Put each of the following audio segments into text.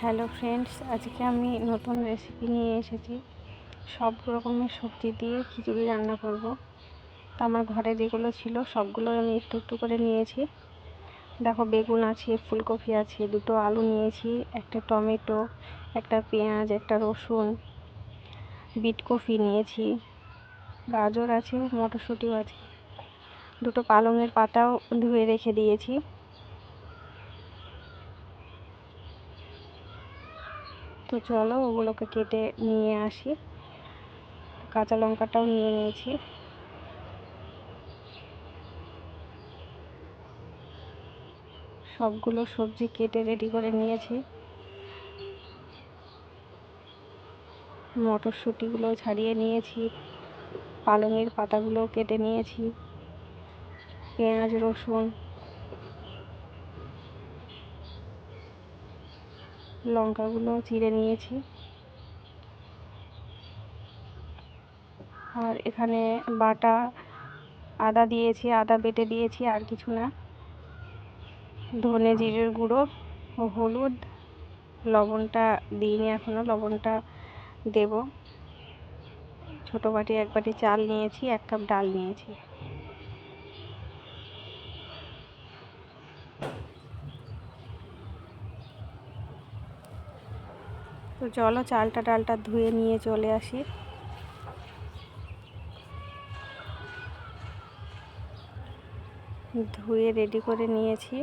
Hello friends, আজকে আমি নতুন রেসিপি নিয়ে এসেছি। সব রকমের সবজি দিয়ে খিচুড়ি রান্না করব। তো আমার ঘরে যেগুলো ছিল, সবগুলো আমি একটু একটু করে নিয়েছি। দেখো, বেগুন আছে, ফুলকপি আছে, দুটো আলু নিয়েছি, একটা টমেটো, একটা পেঁয়াজ, একটা রসুন, বিট কফি নিয়েছি, গাজর আছে, মটরশুঁটিও আছে। দুটো পালংয়ের পাতাও ধুয়ে রেখে দিয়েছি। তো চলো ওগুলোকে কেটে নিয়ে আসি। কাঁচা লঙ্কাটাও নিয়ে নিয়েছি। সবগুলো সবজি কেটে রেডি করে নিয়েছি। মটরশুঁটিগুলো ছাড়িয়ে নিয়েছি। পালংয়ের পাতাগুলো কেটে নিয়েছি। পেঁয়াজ, রসুন লঙ্কাগুলো চিড়ে নিয়েছি। আর এখানে বাটা, আদা দিয়েছি, আদা বেটে দিয়েছি, আর কিছু না। ধনে জিরের গুঁড়ো ও হলুদ। লবণটা দিইনি এখনও লবণটা দেব। ছোটো বাটি এক বাটি চাল নিয়েছি, এক কাপ ডাল নিয়েছি। তো চলো চালটা ডালটা ধুয়ে নিয়ে চলে আসি। ধুয়ে রেডি করে নিয়েছি।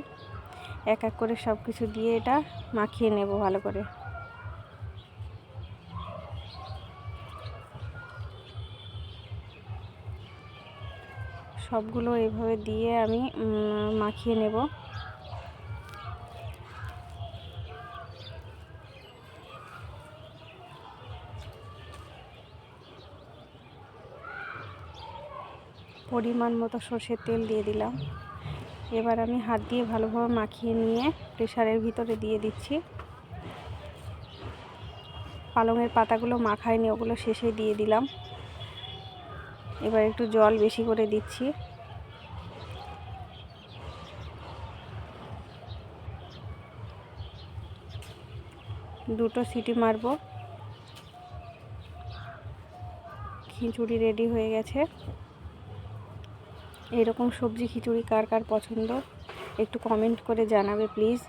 এক এক করে সব কিছু দিয়ে এটা মাখিয়ে নেব ভালো করে। সবগুলো এভাবে দিয়ে আমি মাখিয়ে নেব। পরিমাণ মতো সর্ষের তেল দিয়ে দিলাম। এবার আমি হাত দিয়ে ভালোভাবে মাখিয়ে নিয়ে প্রেশারের ভিতরে দিয়ে দিচ্ছি। পালংয়ের পাতাগুলো মাখায়নি, ওগুলো শেষে দিয়ে দিলাম। এবার একটু জল বেশি করে দিচ্ছি। দুটো সিটি মারব। খিচুড়ি রেডি হয়ে গেছে। এরকম সবজি খিচুড়ি কার কার পছন্দ একটু কমেন্ট করে জানাবে প্লিজ